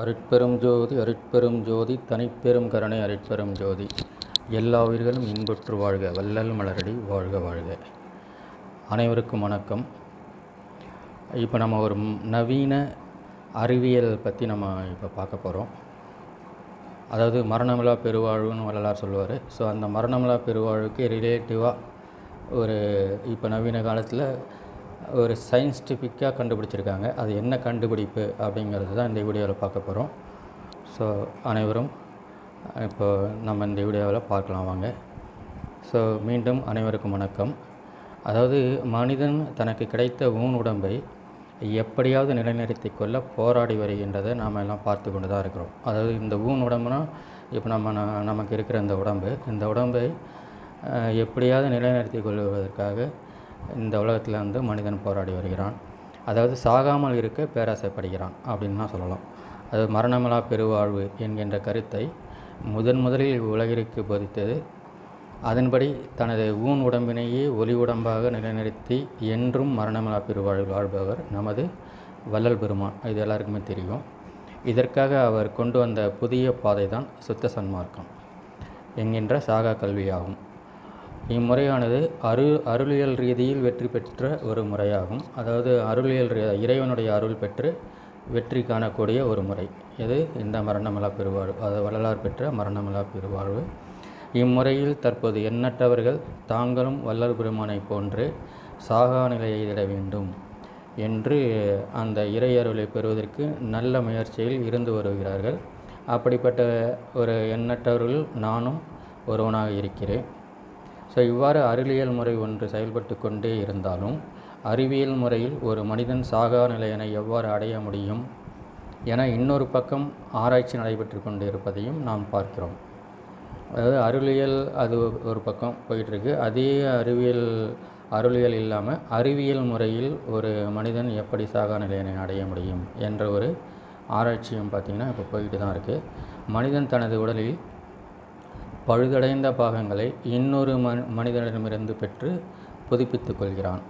அருட்பெரும் ஜோதி அருட்பெரும் ஜோதி தனிப்பெரும் கருணை அருட்பெரும் ஜோதி. எல்லா உயிர்களும் இன்புற்று வாழ்க வள்ளல் மலரடி வாழ்க வாழ்க. அனைவருக்கும் வணக்கம். இப்போ நம்ம ஒரு நவீன அறிவியல் பற்றி நம்ம இப்போ பார்க்க போகிறோம் அதாவது மரணமிழா பெருவாழ்வுன்னு வள்ளலார் சொல்லுவார். ஸோ அந்த மரணமிலா பெருவாழ்வுக்கு ரிலேட்டிவாக ஒரு இப்போ நவீன காலத்தில் ஒரு சயின்ஸ்டிஃபிக்காக கண்டுபிடிச்சிருக்காங்க. அது என்ன கண்டுபிடிப்பு அப்படிங்கிறது தான் இந்த வீடியோவில் பார்க்க போகிறோம் ஸோ அனைவரும் இப்போ நம்ம இந்த வீடியோவில் பார்க்கலாம் வாங்க. ஸோ மீண்டும் அனைவருக்கும் வணக்கம். அதாவது மனிதன் தனக்கு கிடைத்த ஊன் உடம்பை எப்படியாவது நிலைநிறுத்தி கொள்ள போராடி வருகின்றதை நாம் எல்லாம் பார்த்து கொண்டு தான் இருக்கிறோம். அதாவது இந்த ஊன் உடம்புனா இப்போ நம்ம ந- நமக்கு இருக்கிற இந்த உடம்பு இந்த உடம்பை எப்படியாவது நிலைநிறுத்தி கொள்வதற்காக இந்த உலகத்தில் வந்து மனிதன் போராடி வருகிறான். அதாவது சாகாமல் இருக்க பேராசைப்படுகிறான் அப்படின்னு தான் சொல்லலாம். அது மரணமிலா பெருவாழ்வு என்கின்ற கருத்தை முதன் முதலில் உலகிற்கு போதித்தது. அதன்படி தனது ஊன் உடம்பினையே ஒலி உடம்பாக நிலைநிறுத்தி என்றும் மரணமிலா பெருவாழ்வு வாழ்பவர் நமது வள்ளல் பெருமான். இது எல்லாருக்குமே தெரியும். இதற்காக அவர் கொண்டு வந்த புதிய பாதை தான் சுத்த சன்மார்க்கம் என்கின்ற சாகா கல்வியாகும். இம்முறையானது அரு அருளியல் ரீதியில் வெற்றி பெற்ற ஒரு முறையாகும். அதாவது அருளியல் இறைவனுடைய அருள் பெற்று வெற்றி காணக்கூடிய ஒரு முறை. இது இந்த மரணமில்லா பெருவாழ்வு அதாவது வள்ளலார் பெற்ற மரணமலா பெருவாழ்வு. இம்முறையில் தற்போது எண்ணற்றவர்கள் தாங்களும் வள்ளல் பெருமானை போன்று சாகா நிலையை இட வேண்டும் என்று அந்த இறையருளை பெறுவதற்கு நல்ல முயற்சியில் இருந்து வருகிறார்கள். அப்படிப்பட்ட ஒரு எண்ணற்றவர்கள் நானும் ஒருவனாக இருக்கிறேன். ஸோ இவ்வாறு அறிவியல் முறை ஒன்று செயல்பட்டு கொண்டே இருந்தாலும் அறிவியல் முறையில் ஒரு மனிதன் சாகா நிலையினை எவ்வாறு அடைய முடியும் என இன்னொரு பக்கம் ஆராய்ச்சி நடைபெற்று கொண்டு இருப்பதையும் நாம் பார்க்கிறோம். அதாவது அருளியல் அது ஒரு பக்கம் போயிட்டுருக்கு. அதே அறிவியல் அருளியல் இல்லாமல் அறிவியல் முறையில் ஒரு மனிதன் எப்படி சாகா நிலையினை அடைய முடியும் என்ற ஒரு ஆராய்ச்சியும் பார்த்திங்கன்னா இப்போ போய்கிட்டு தான் இருக்குது மனிதன் தனது உடலில் பழுதடைந்த பாகங்களை இன்னொரு மனி மனிதனிடமிருந்து பெற்று புதுப்பித்துக் கொள்கிறான்.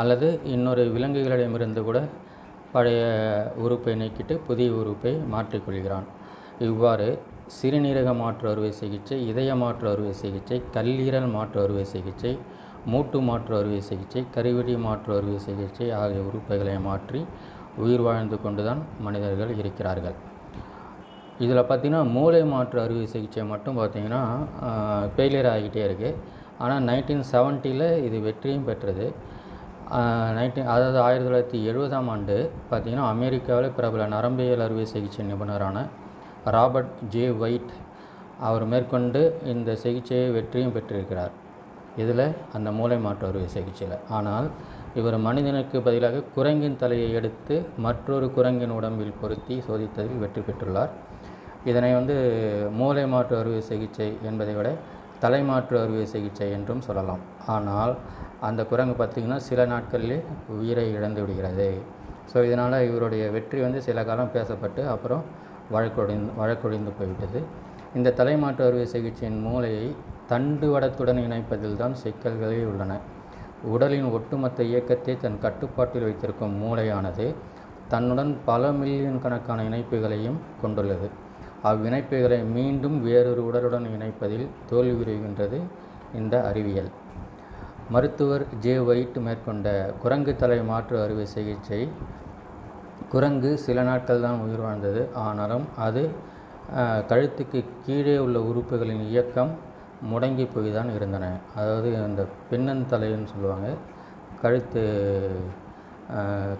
அல்லது இன்னொரு விலங்குகளிடமிருந்து கூட பழைய உறுப்பை நீக்கிட்டு புதிய உறுப்பை மாற்றிக்கொள்கிறான் இவ்வாறு சிறுநீரக மாற்று அறுவை சிகிச்சை இதய மாற்று அறுவை சிகிச்சை கல்லீரல் மாற்று அறுவை சிகிச்சை மூட்டு மாற்று அறுவை சிகிச்சை கருவிழி மாற்று அறுவை சிகிச்சை ஆகிய உறுப்புகளை மாற்றி உயிர் வாழ்ந்து கொண்டுதான் மனிதர்கள் இருக்கிறார்கள். இதில் பார்த்தீங்கன்னா மூளை மாற்று அறுவை சிகிச்சை மட்டும் பார்த்தீங்கன்னா ஃபெயிலியர் ஆகிக்கிட்டே இருக்குது ஆனால் நைன்டீன் செவன்ட்டியில் இது வெற்றியும் பெற்றது. நைன்டீன் அதாவது ஆயிரத்தி தொள்ளாயிரத்தி எழுபதாம் ஆண்டு பார்த்திங்கன்னா அமெரிக்காவில் பிரபல நரம்பியல் அறுவை சிகிச்சை நிபுணரான ராபர்ட் ஜே ஒயிட் அவர் மேற்கொண்டு இந்த சிகிச்சையை வெற்றியும் பெற்றிருக்கிறார். இதில் அந்த மூளை மாற்று அறுவை சிகிச்சையில். ஆனால் இவர் மனிதனுக்கு பதிலாக குரங்கின் தலையை எடுத்து மற்றொரு குரங்கின் உடம்பில் பொருத்தி சோதித்ததில் வெற்றி பெற்றுள்ளார். இதனை வந்து மூளை மாற்று அறுவை சிகிச்சை என்பதை விட தலைமாற்று அறுவை சிகிச்சை என்றும் சொல்லலாம். ஆனால் அந்த குரங்கு பார்த்திங்கன்னா சில நாட்களிலே உயிரை இழந்து விடுகிறது. ஸோ இதனால் இவருடைய வெற்றி வந்து சில காலம் பேசப்பட்டு அப்புறம் வழக்கொழிந்து வழக்கொழிந்து போய்விட்டது. இந்த தலைமாற்று அறுவை சிகிச்சையின் மூளையை தண்டுவடத்துடன் இணைப்பதில் தான் சிக்கல்களே உள்ளன. உடலின் ஒட்டுமொத்த இயக்கத்தை தன் கட்டுப்பாட்டில் வைத்திருக்கும் மூளையானது தன்னுடன் பல மில்லியன் கணக்கான இணைப்புகளையும் கொண்டுள்ளது. அவ்விணைப்புகளை மீண்டும் வேறொரு உடலுடன் இணைப்பதில் தோல்வியுறுகின்றது இந்த அறிவியல். மருத்துவர் ஜே ஒயிட் மேற்கொண்ட குரங்கு தலை மாற்று அறுவை சிகிச்சை குரங்கு சில நாட்கள் தான் உயிர் வாழ்ந்தது. ஆனாலும் அது கழுத்துக்கு கீழே உள்ள உறுப்புகளின் இயக்கம் முடங்கி போய் தான் இருந்தன. அதாவது அந்த பின்னந்தலைன்னு சொல்லுவாங்க. கழுத்து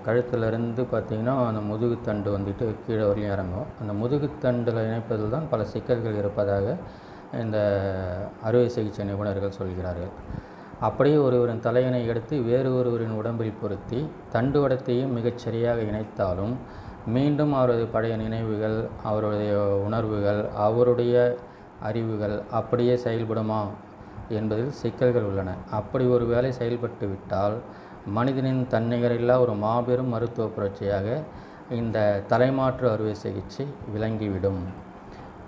கழுத்துலேருந்து பார்த்திங்கன்னா அந்த முதுகுத்தண்டு வந்துட்டு கீழே வரலையும் இறங்கும். அந்த முதுகுத்தண்டில் இணைப்பதில் தான் பல சிக்கல்கள் இருப்பதாக இந்த அறுவை சிகிச்சை நிபுணர்கள் சொல்கிறார்கள். அப்படியே ஒருவரின் தலையினை எடுத்து வேறு ஒருவரின் உடம்பில் பொருத்தி தண்டுவடத்தையும் மிகச் சரியாக இணைத்தாலும் மீண்டும் அவரது பழைய நினைவுகள் அவருடைய உணர்வுகள் அவருடைய அறிவுகள் அப்படியே செயல்படுமா? என்பதில் சிக்கல்கள் உள்ளன. அப்படி ஒரு வேலை செயல்பட்டு விட்டால் மனிதனின் தன்னிகரில்லா ஒரு மாபெரும் மருத்துவ புரட்சியாக இந்த தலைமாற்று அறுவை சிகிச்சை விளங்கிவிடும்.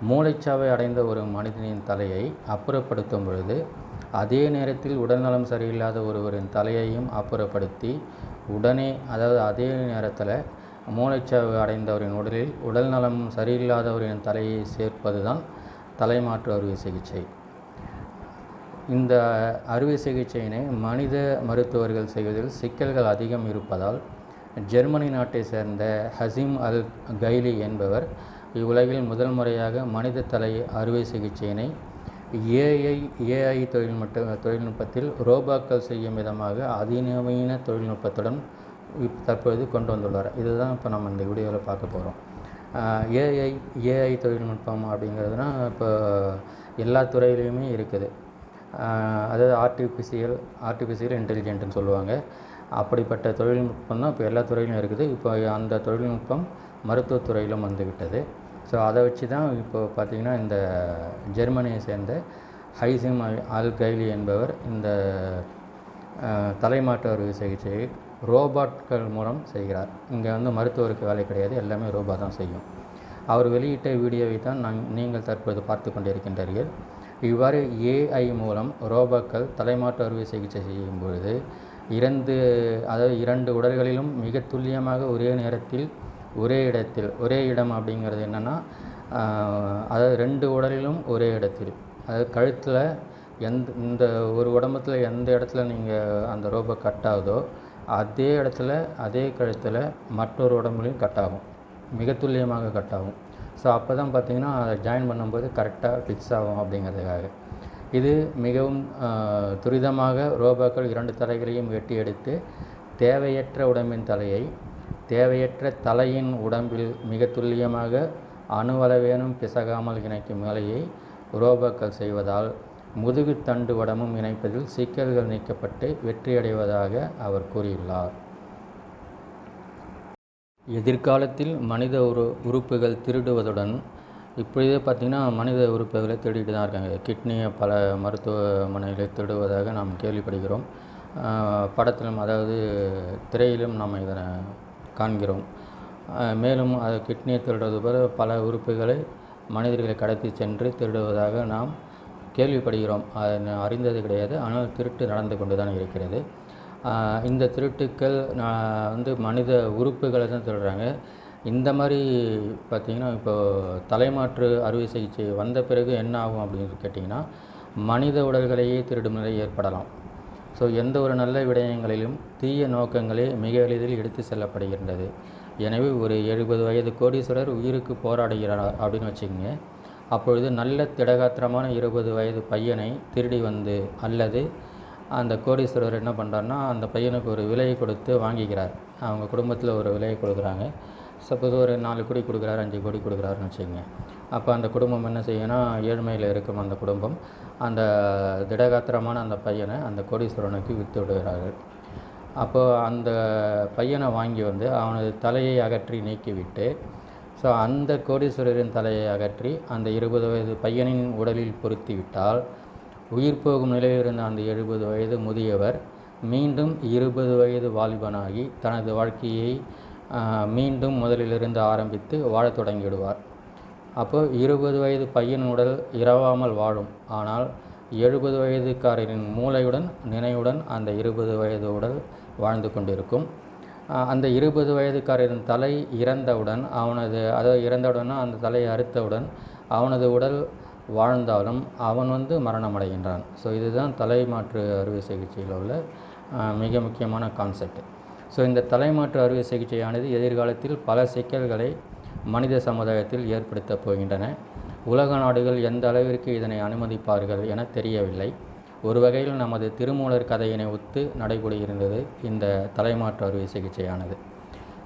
மூளைச்சாவை அடைந்த ஒரு மனிதனின் தலையை அப்புறப்படுத்தும் பொழுது அதே நேரத்தில் உடல்நலம் சரியில்லாத ஒருவரின் தலையையும் அப்புறப்படுத்தி உடனே அதாவது அதே நேரத்தில் மூளைச்சாவு அடைந்தவரின் உடலில் உடல் நலம் சரியில்லாதவரின் தலையை சேர்ப்பது தான் தலைமாற்று அறுவை சிகிச்சை. இந்த அறுவை சிகிச்சையினை மனித மருத்துவர்கள் செய்வதில் சிக்கல்கள் அதிகம் இருப்பதால் ஜெர்மனி நாட்டை சேர்ந்த ஹசீம் அல் கைலி என்பவர் இவ்வுலகில் முதல் முறையாக மனித தலை அறுவை சிகிச்சையினை ஏஐ ஏஐ தொழில்நுட்ப தொழில்நுட்பத்தில் ரோபாக்கள் செய்யும் விதமாக அதிநவீன தொழில்நுட்பத்துடன் தற்போது தற்பொழுது கொண்டு வந்துள்ளார். இதுதான் இப்போ நம்ம இந்த வீடியோவில் பார்க்க போகிறோம் ஏஐ ஏஐ தொழில்நுட்பம் அப்படிங்கிறதுனா இப்போ எல்லா துறையிலையுமே இருக்குது. அதாவது ஆர்டிஃபிஷியல் ஆர்டிஃபிஷியல் இன்டெலிஜென்ட்னு சொல்லுவாங்க. அப்படிப்பட்ட தொழில்நுட்பம் தான் இப்போ எல்லா துறையிலும் இருக்குது. இப்போ அந்த தொழில்நுட்பம் மருத்துவத்துறையிலும் வந்துவிட்டது ஸோ அதை வச்சு தான் இப்போ பார்த்திங்கன்னா இந்த ஜெர்மனியை சேர்ந்த ஹைசிம் அல் கைலி என்பவர் இந்த தலைமாட்டு அறுவை சிகிச்சையை ரோபாட்கள் மூலம் செய்கிறார். இங்கே வந்து மருத்துவருக்கு வேலை கிடையாது எல்லாமே ரோபா தான் செய்யும். அவர் வெளியிட்ட வீடியோவை தான் நான் நீங்கள் தற்போது பார்த்து கொண்டிருக்கின்றீர்கள். இவ்வாறு ஏஐ மூலம் ரோபாக்கள் தலைமாட்டு அறுவை சிகிச்சை செய்யும் பொழுது இரண்டு அதாவது இரண்டு உடல்களிலும் மிக துல்லியமாக ஒரே நேரத்தில் ஒரே இடத்தில் ஒரே இடம் அப்படிங்கிறது என்னென்னா அதாவது ரெண்டு உடலிலும் ஒரே இடத்தில். அதாவது கழுத்தில் எந்த இந்த ஒரு உடம்பத்தில் எந்த இடத்துல நீங்கள் அந்த ரோபோ கட் ஆகுதோ அதே இடத்துல அதே கழுத்தில் மற்றொரு உடம்புலையும் கட் ஆகும் மிக துல்லியமாக கட் ஆகும் ஸோ அப்போ தான் பார்த்தீங்கன்னா அதை ஜாயின் பண்ணும்போது கரெக்டாக ஃபிக்ஸ் ஆகும் அப்படிங்கிறதுக்காக. இது மிகவும் துரிதமாக ரோபோக்கள் இரண்டு தலைகளையும் வெட்டி எடுத்து தேவையற்ற உடம்பின் தலையை தேவையற்ற தலையின் உடம்பில் மிக துல்லியமாக அணுவளவேனும் பிசகாமல் இணைக்கும் வேலையை ரோபோக்கள் செய்வதால் முதுகு தண்டு வடமும் இணைப்பதில் சிக்கல்கள் நீக்கப்பட்டு வெற்றியடைவதாக அவர் கூறியுள்ளார். எதிர்காலத்தில் மனித உரு உறுப்புகள் திருடுவதுடன் இப்பொழுதே பார்த்திங்கன்னா மனித உறுப்புகளை திருடிட்டு தான் இருக்காங்க. கிட்னியை பல மருத்துவமனைகளில் திருடுவதாக நாம் கேள்விப்படுகிறோம். படத்திலும் அதாவது திரையிலும் நாம் இதனை காண்கிறோம். மேலும் அது கிட்னியை திருடுவது போல பல உறுப்புகளை மனிதர்களை கடத்தி சென்று திருடுவதாக நாம் கேள்விப்படுகிறோம். அதை அறிந்தது கிடையாது. ஆனால் திருட்டு நடந்து கொண்டு தான் இருக்கிறது இந்த திருட்டுக்கள் வந்து மனித உறுப்புகளை தான் திருடுறாங்க இந்த மாதிரி பார்த்திங்கன்னா இப்போது தலைமாற்று அறுவை சிகிச்சை வந்த பிறகு என்ன ஆகும் அப்படின்னு கேட்டிங்கன்னா மனித உடல்களையே திருடும் நிலை ஏற்படலாம். ஸோ எந்த ஒரு நல்ல விடயங்களிலும் தீய நோக்கங்களே மிக எளிதில் எடுத்து செல்லப்படுகின்றது. எனவே ஒரு எழுபது வயது கோடீஸ்வரர் உயிருக்கு போராடுகிறார் அப்படின்னு வச்சுக்கோங்க. அப்பொழுது நல்ல திடகாத்திரமான இருபது வயது பையனை திருடி வந்து அல்லது அந்த கோடீஸ்வரர் என்ன பண்ணுறாருன்னா அந்த பையனுக்கு ஒரு விலையை கொடுத்து வாங்கிக்கிறார். அவங்க குடும்பத்தில் ஒரு விலையை கொடுக்குறாங்க. சப்போஸ் ஒரு நாலு கோடி கொடுக்குறாரு அஞ்சு கோடி கொடுக்குறாருன்னு வச்சுக்கோங்க. அப்போ அந்த குடும்பம் என்ன செய்யணும்னா ஏழ்மையில் இருக்கும் அந்த குடும்பம். அந்த திடகாத்திரமான அந்த பையனை அந்த கோடீஸ்வரனுக்கு விற்று விடுகிறார்கள். அப்போது அந்த பையனை வாங்கி வந்து அவனது தலையை அகற்றி நீக்கிவிட்டு ஸோ அந்த கோடீஸ்வரரின் தலையை அகற்றி அந்த இருபது வயது பையனின் உடலில் பொருத்தி விட்டால் உயிர் போகும் நிலையில் இருந்த அந்த எழுபது வயது முதியவர் மீண்டும் இருபது வயது வாலிபனாகி தனது வாழ்க்கையை மீண்டும் முதலிலிருந்து ஆரம்பித்து வாழத் தொடங்கிவிடுவார். அப்போ இருபது வயது பையன் உடல் இரவாமல் வாழும். ஆனால் எழுபது வயதுக்காரரின் மூளையுடன் நினைவுடன் அந்த இருபது வயது உடல் வாழ்ந்து கொண்டிருக்கும். அந்த இருபது வயதுக்காரரின் தலை இறந்தவுடன் அவனது அதாவது இறந்தவுடனா அந்த தலையை அறுத்தவுடன் அவனது உடல் வாழ்ந்தாலும் அவன் வந்து மரணம் அடைகின்றான் ஸோ இதுதான் தலைமாற்று அறுவை சிகிச்சையில் உள்ள மிக முக்கியமான கான்செப்ட் ஸோ இந்த தலைமாற்று அறுவை சிகிச்சையானது எதிர்காலத்தில் பல சிக்கல்களை மனித சமுதாயத்தில் ஏற்படுத்தப் போகின்றன. உலக நாடுகள் எந்த அளவிற்கு இதனை அனுமதிப்பார்கள் என தெரியவில்லை. ஒரு வகையில் நமது திருமூலர் கதையினை ஒத்து நடைபெறுகின்றது இந்த தலைமாற்று அறுவை சிகிச்சையானது.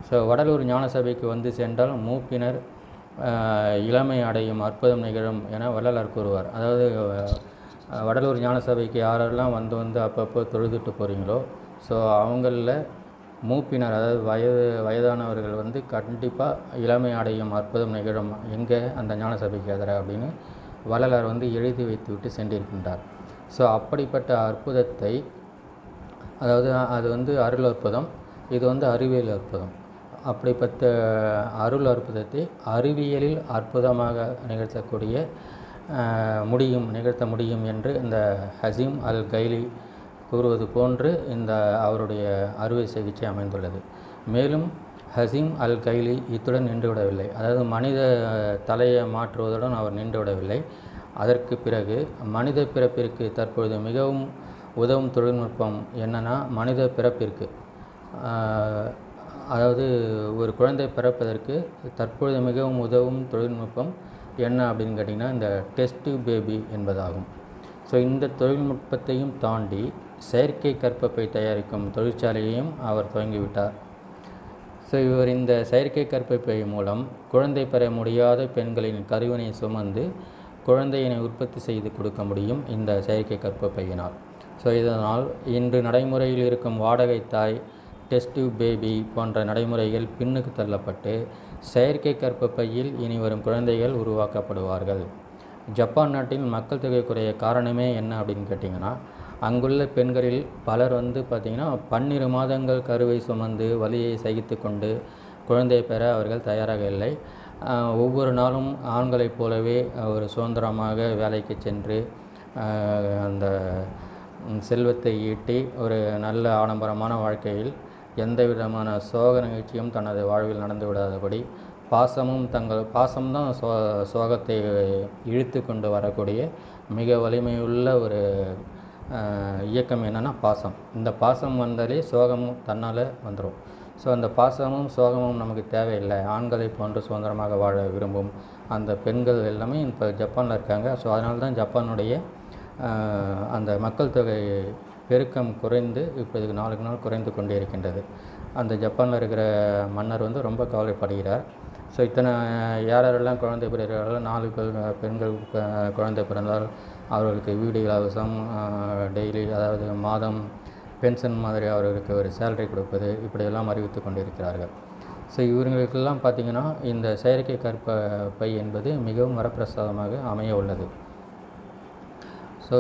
ஸோ வடலூர் ஞான சபைக்கு வந்து சென்றால் மூப்பினர் இளமை அடையும் அற்புதம் நிகழும் என வள்ளலார் கூறுவார். அதாவது வடலூர் ஞான சபைக்கு யாரெல்லாம் வந்து வந்து அப்பப்போ தொழுதுட்டு போகிறீங்களோ ஸோ அவங்களில் மூப்பினர் அதாவது வயது வயதானவர்கள் வந்து கண்டிப்பாக இளமை அடையும் அற்புதம் நிகழும் எங்கே? அந்த ஞான சபைக்கு எதிராக அப்படின்னு வள்ளலார் வந்து எழுதி வைத்து விட்டு சென்றிருக்கின்றார். ஸோ அப்படிப்பட்ட அற்புதத்தை அதாவது அது வந்து அருள் அற்புதம் இது வந்து அறிவியல் அற்புதம். அப்படிப்பட்ட அருள் அற்புதத்தை அறிவியலில் அற்புதமாக நிகழ்த்தக்கூடிய முடியும் நிகழ்த்த முடியும் என்று இந்த ஹசீம் அல் கைலி கூறுவது போன்று இந்த அவருடைய அறுவை சிகிச்சை அமைந்துள்ளது. மேலும் ஹசீம் அல் கைலி இத்துடன் நின்று விடவில்லை அதாவது மனித தலையை மாற்றுவதுடன் அவர் நின்று விடவில்லை அதற்கு பிறகு மனித பிறப்பிற்கு தற்பொழுது மிகவும் உதவும் தொழில்நுட்பம் என்னென்னா மனித பிறப்பிற்கு. அதாவது ஒரு குழந்தை பிறப்பதற்கு தற்பொழுது மிகவும் உதவும் தொழில்நுட்பம் என்ன அப்படின்னு கேட்டிங்கன்னா இந்த டெஸ்ட் பேபி என்பதாகும். ஸோ இந்த தொழில்நுட்பத்தையும் தாண்டி செயற்கை கற்பப்பை தயாரிக்கும் தொழிற்சாலையையும் அவர் துவங்கிவிட்டார். ஸோ இவர் இந்த செயற்கை கற்பப்பை மூலம் குழந்தை பெற முடியாத பெண்களின் கருவினை சுமந்து குழந்தையினை உற்பத்தி செய்து கொடுக்க முடியும் இந்த செயற்கை கற்பப்பையினால் ஸோ இதனால் இன்று நடைமுறையில் இருக்கும் வாடகை தாய் டெஸ்ட் பேபி போன்ற நடைமுறைகள் பின்னுக்கு தள்ளப்பட்டு செயற்கை கற்பப்பையில் இனி வரும் குழந்தைகள் உருவாக்கப்படுவார்கள். ஜப்பான் நாட்டின் மக்கள் தொகை குறைய காரணமே என்ன அப்படின்னு கேட்டிங்கன்னா அங்குள்ள பெண்களில் பலர் வந்து பார்த்திங்கன்னா பன்னிரு மாதங்கள் கருவை சுமந்து வலியை சகித்து கொண்டு குழந்தையை பெற அவர்கள் தயாராக இல்லை. ஒவ்வொரு நாளும் ஆண்களைப் போலவே ஒரு சுதந்திரமாக வேலைக்கு சென்று அந்த செல்வத்தை ஈட்டி ஒரு நல்ல ஆடம்பரமான வாழ்க்கையில் எந்த விதமான சோக நிகழ்ச்சியும் தனது வாழ்வில் நடந்து விடாதபடி பாசமும் தங்கள் பாசம்தான் சோ சோகத்தை இழுத்து கொண்டு வரக்கூடிய மிக வலிமையுள்ள ஒரு இயக்கம் என்னென்னா பாசம். இந்த பாசம் வந்தாலே சோகமும் தன்னால் வந்துடும் ஸோ அந்த பாசமும் சோகமும் நமக்கு தேவையில்லை. ஆண்களை போன்று சுதந்திரமாக வாழ விரும்பும் அந்த பெண்கள் எல்லாமே இப்போ ஜப்பானில் இருக்காங்க. ஸோ அதனால தான் ஜப்பானுடைய அந்த மக்கள் தொகை பெருக்கம் குறைந்து இப்போ இதுக்கு நாளுக்கு நாள் குறைந்து கொண்டே இருக்கின்றது. அந்த ஜப்பானில் இருக்கிற மன்னர் வந்து ரொம்ப கவலைப்படுகிறார். ஸோ இத்தனை யார் யாரெல்லாம் குழந்தை பிறகிறார்களோ நாலு பெண்கள் குழந்தை பிறந்தால் அவர்களுக்கு வீடு இலவசம் டெய்லி அதாவது மாதம் பென்ஷன் மாதிரி அவர்களுக்கு ஒரு சேலரி கொடுப்பது இப்படியெல்லாம் அறிவித்து கொண்டிருக்கிறார்கள். ஸோ இவர்களுக்கெல்லாம் பார்த்திங்கன்னா இந்த செயற்கை கற்ப பை என்பது மிகவும் வரப்பிரசாதமாக அமைய உள்ளது. ஸோ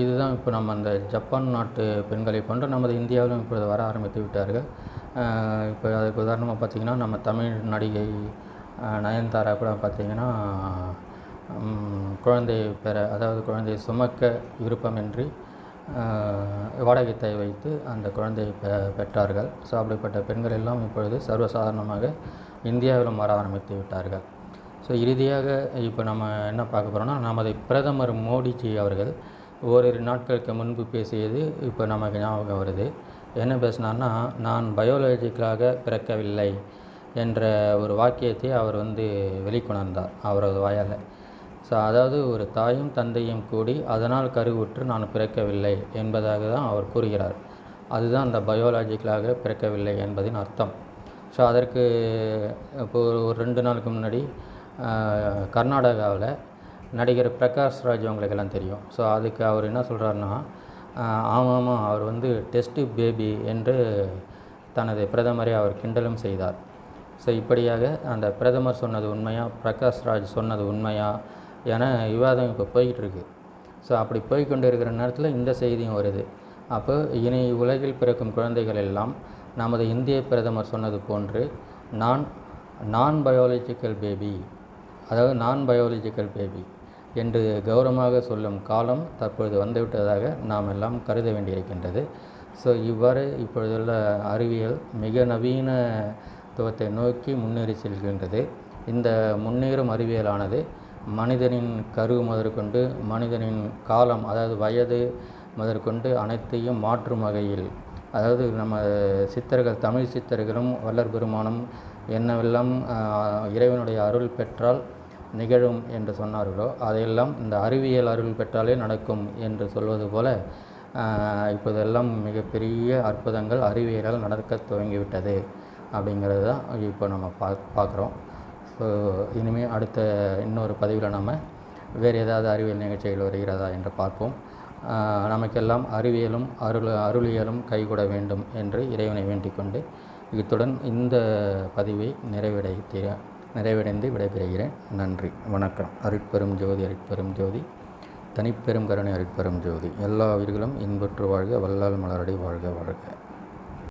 இதுதான் இப்போ நம்ம அந்த ஜப்பான் நாட்டு பெண்களை போன்று நமது இந்தியாவிலும் இப்பொழுது வர ஆரம்பித்து விட்டார்கள். இப்போ அதுக்கு உதாரணமாக பார்த்திங்கன்னா நம்ம தமிழ் நடிகை நயன்தாரா கூட பார்த்திங்கன்னா குழந்தை பெற அதாவது குழந்தையை சுமக்க விருப்பமின்றி வாடகை வைத்து அந்த குழந்தையை பெ பெற்றார்கள். ஸோ அப்படிப்பட்ட பெண்கள் எல்லாம் இப்பொழுது சர்வசாதாரணமாக இந்தியாவிலும் வர ஆரம்பித்து விட்டார்கள். ஸோ இறுதியாக இப்போ நம்ம என்ன பார்க்க போகிறோம்னா நமது பிரதமர் மோடிஜி அவர்கள் ஓரிரு நாட்களுக்கு முன்பு பேசியது இப்போ நமக்கு ஞாபகம் வருது. என்ன பேசினார்னா நான் பயோலஜிக்கலாக பிறக்கவில்லை என்ற ஒரு வாக்கியத்தை அவர் வந்து வெளிக்கொணர்ந்தார். அவரது வாயால். ஸோ அதாவது ஒரு தாயும் தந்தையும் கூடி அதனால் கருவுற்று நான் பிறக்கவில்லை என்பதாக தான் அவர் கூறுகிறார். அதுதான் அந்த பயோலாஜிக்கலாக பிறக்கவில்லை என்பதின் அர்த்தம். ஸோ அதற்கு இப்போ ஒரு ரெண்டு நாளுக்கு முன்னாடி கர்நாடகாவில் நடிகர் பிரகாஷ் ராஜ் அவங்களுக்கெல்லாம் தெரியும். ஸோ அதுக்கு அவர் என்ன சொல்கிறாருன்னா ஆமாம் அவர் வந்து டெஸ்ட்டு பேபி என்று தனது பிரதமரை அவர் கிண்டலும் செய்தார். ஸோ இப்படியாக அந்த பிரதமர் சொன்னது உண்மையா பிரகாஷ் ராஜ் சொன்னது உண்மையா என விவாதம் இப்போ போய்கிட்டு இருக்கு ஸோ அப்படி போய்கொண்டு இருக்கிற நேரத்தில் இந்த செய்தியும் வருது. அப்போ இனி உலகில் பிறக்கும் குழந்தைகள் எல்லாம் நமது இந்திய பிரதமர் சொன்னது போன்று நான் நான் பயாலஜிக்கல் பேபி அதாவது நான் பயாலஜிக்கல் பேபி என்று கௌரவமாக சொல்லும் காலம் தற்பொழுது வந்துவிட்டதாக நாம் எல்லாம் கருத வேண்டியிருக்கின்றது. ஸோ இவ்வாறு இப்பொழுதுள்ள அறிவியல் மிக நவீனத்துவத்தை நோக்கி முன்னேறி செல்கின்றது. இந்த முன்னேறும் அறிவியலானது மனிதனின் கரு முதற்கொண்டு மனிதனின் காலம் அதாவது வயது முதற்கொண்டு அனைத்தையும் மாற்றும் வகையில். அதாவது நம்ம சித்தர்கள் தமிழ் சித்தர்களும் வல்லர் பெருமானும் என்னவெல்லாம் இறைவனுடைய அருள் பெற்றால் நிகழும் என்று சொன்னார்களோ அதையெல்லாம் இந்த அறிவியல் அருள் பெற்றாலே நடக்கும் என்று சொல்வது போல இப்போதெல்லாம் மிகப்பெரிய அற்புதங்கள் அறிவியலால் நடக்க துவங்கிவிட்டது. அப்படிங்கிறது தான் இப்போ நம்ம பா பார்க்குறோம். ஸோ இனிமேல் அடுத்த இன்னொரு பதிவில் நம்ம வேறு ஏதாவது அறிவியல் நிகழ்ச்சிகள் வருகிறதா என்று பார்ப்போம். நமக்கெல்லாம் அறிவியலும் அருள் அருளியலும் கைகூட வேண்டும் என்று இறைவனை வேண்டிக் கொண்டு இத்துடன் இந்த பதிவை நிறைவடை நிறைவடைந்து விடைபெறுகிறேன். நன்றி. வணக்கம். அருட்பெரும் ஜோதி அருட்பெரும் ஜோதி. தனிப்பெரும் கருணை அருட்பெரும் ஜோதி. எல்லா உயிர்களும் இன்புற்று வாழ்க வல்லால் மலரடி வாழ்க வாழ்க.